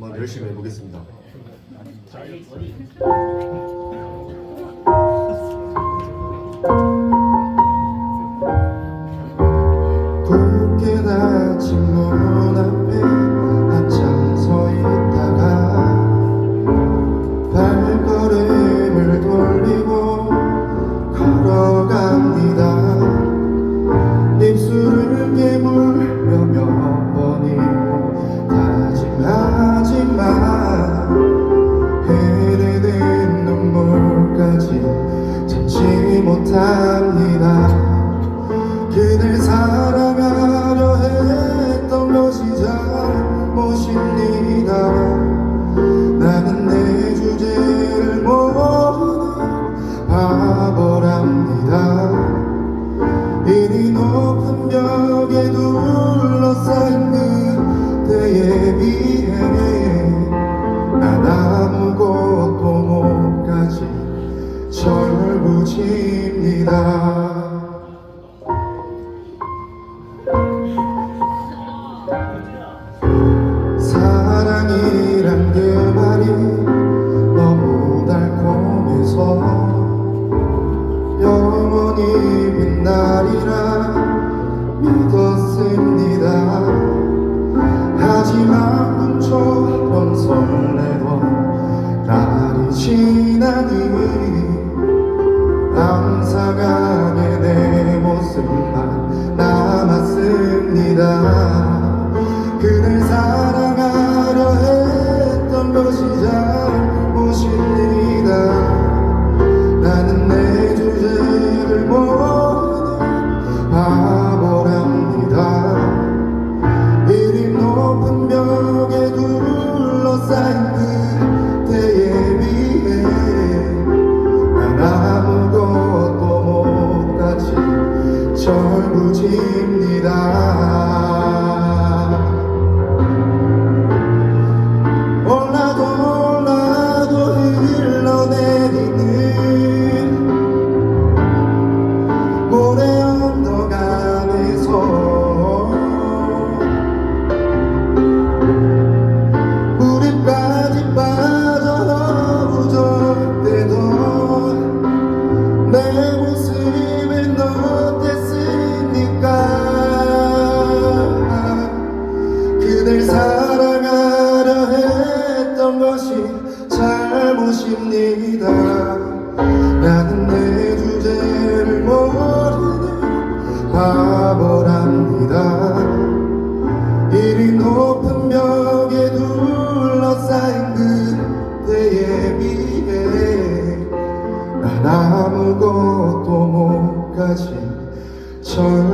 한번 열심히 해보겠습니다. 붉게 닫힌 문 앞에 한참 서 있다가 발걸음을 돌 눈물까지 참지 못합니다. 그댈 사랑하려 했던 것이 잘못입니다. 나는 내 주제를 모르는 바보랍니다. 이리 높은 벽에 둘러싸인 그대에 비해 난 철부지입니다. 사랑이란 그 말이 너무 달콤해서 영원히 빛나리라 믿었습니다. 하지만 꿈처 내 모습만 남았습니다 철 잘못입니다. 나는 내 주제를 모르는 바보랍니다. 이리 높은 벽에 둘러싸인 그대에 비해 난 아무것도 못 가진 철부지입니다